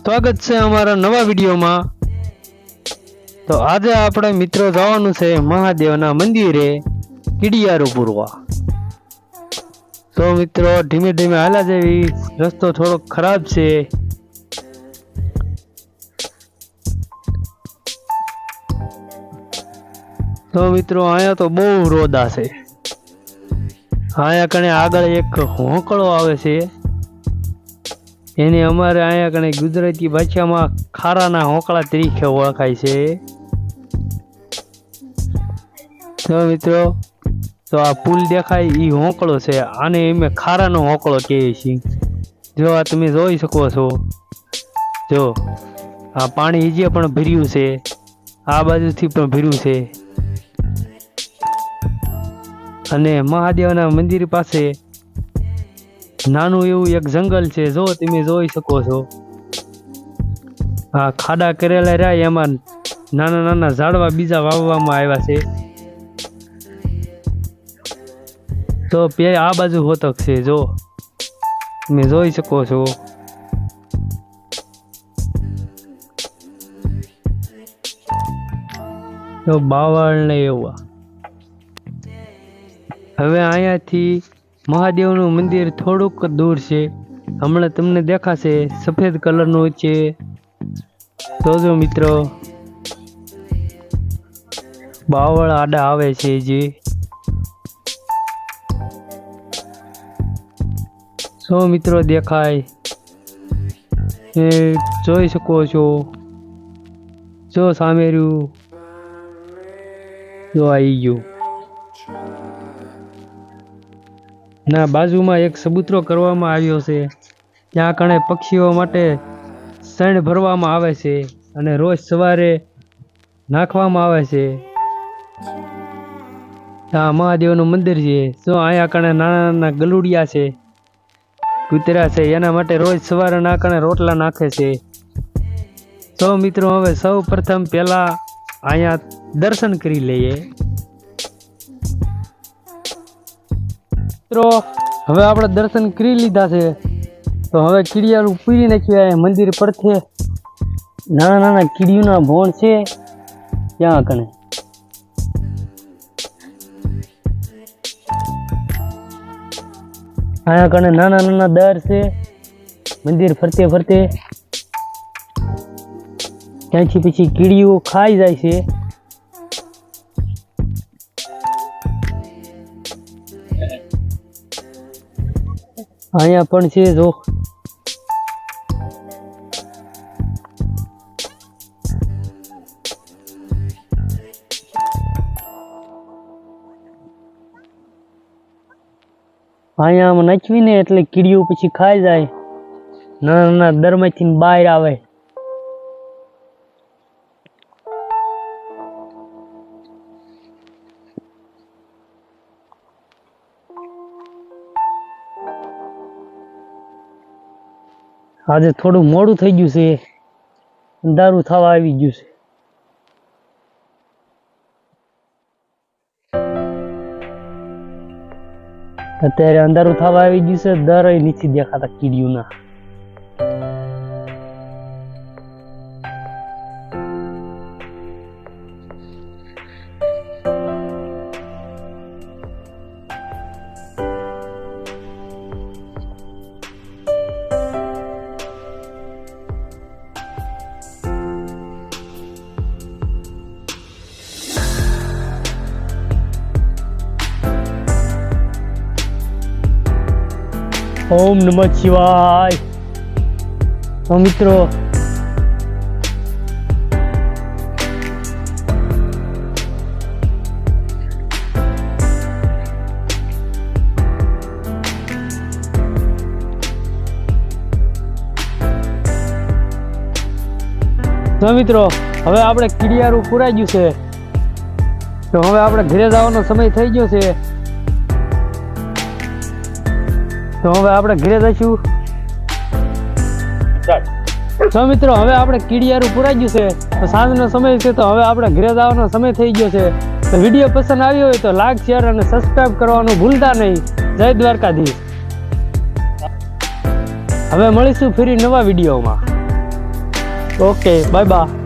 સ્વાગત છે અમારા નવા વિડીયોમાં. તો આજે આપણે મિત્રો જવાનું છે મહાદેવના મંદિરે કીડિયારો પૂરવા તો મિત્રો, ધીમે ધીમે હાલા જેવી રસ્તો થોડો ખરાબ છે. તો મિત્રો, અહીંયા તો બહુ રોદા છે. અહીંયા કણે આગળ એક હોંકળો આવે છે. એને અમારે અહીંયા કણે ગુજરાતી ભાષામાં ખારાના હોકળા તરીકે ઓળખાય છે. તો મિત્રો, તો આ પુલ દેખાય એ હોંકળો છે. આને અમે ખારાનો હોંકળો કહીએ છીએ. જો આ તમે જોઈ શકો છો. જો, આ પાણી હજી પણ ભર્યું છે. આ બાજુથી પણ ભર્યું છે. અને મહાદેવના મંદિર પાસે નાનું એવું એક જંગલ છે, જો તમે જોઈ શકો છો. આ ખાડા કરેલા રહ્યા, એમાં નાના નાના ઝાડવા બીજા વાવવામાં આવ્યા છે. તો પે આ બાજુ હોતક છે, જો. તમે જોઈ શકો છો. તો બાવળ ને એવા. હવે અહીંયાથી મહાદેવનું મંદિર થોડુંક દૂર છે. હમણાં તમને દેખાશે સફેદ કલરનું છે. જોજો મિત્રો, બાવળ આડા આવે છે જે. સો મિત્રો દેખાય, એ જોઈ શકો છો. જો સામે રહ્યું જો આવી ગયું. ના, બાજુમાં એક સબૂતરો કરવામાં આવ્યો છે. ત્યાં કણે પક્ષીઓ માટે શણ ભરવામાં આવે છે અને રોજ સવારે નાખવામાં આવે છે. ત્યાં મહાદેવનું મંદિર છે. જો અહીંયા કણે નાના નાના ગલુડિયા છે, કૂતરા છે, એના માટે રોજ સવારે ના કણે રોટલા નાખે છે. તો મિત્રો, હવે સૌ પ્રથમ પહેલા અહીંયા દર્શન કરી લઈએ. મિત્રો, હવે આપણે દર્શન કરી લીધા છે. તો હવે કીડિયાળું પૂરી નાખ્યું મંદિર પરથી. નાના નાના કીડીઓના ભોણ છે. ત્યાં કણે અહીંયા કણે નાના નાના દર છે. મંદિર ફરતે ફરતે. ત્યાંથી પછી કીડીઓ ખાઈ જાય છે. અહીંયા પણ છે, જો. અહીંયા આમ નાખવીને એટલે કીડીઓ પછી ખાઈ જાય. નાના નાના દરમાંથી બહાર આવે. આજે થોડું મોડું થઈ ગયું છે. અંધારું થવા આવી ગયું છે. અત્યારે અંધારું થવા આવી ગયું છે. દર નથી દેખાતા કીડીઓના. ઓમ નમઃ શિવાય. તો મિત્રો તો મિત્રો, હવે આપણે કીડિયારું પુરાઈ ગયું છે. તો હવે આપણે ઘરે જવાનો સમય થઈ ગયો છે. તો હવે આપણે ઘરે જઈશું. તો મિત્રો હવે આપણે કીડિયારું પુરાઈ ગયું છે. તો સાંજનો સમય છે તો હવે આપણે ઘરે જવાનો સમય થઈ ગયો છે. તો વીડિયો પસંદ આવ્યો હોય તો લાઈક શેર અને સબસ્ક્રાઈબ કરવાનું ભૂલતા નહીં. જય દ્વારકાધીશ. હવે મળીશું ફરી નવા વિડીયોમાં. Okay bye bye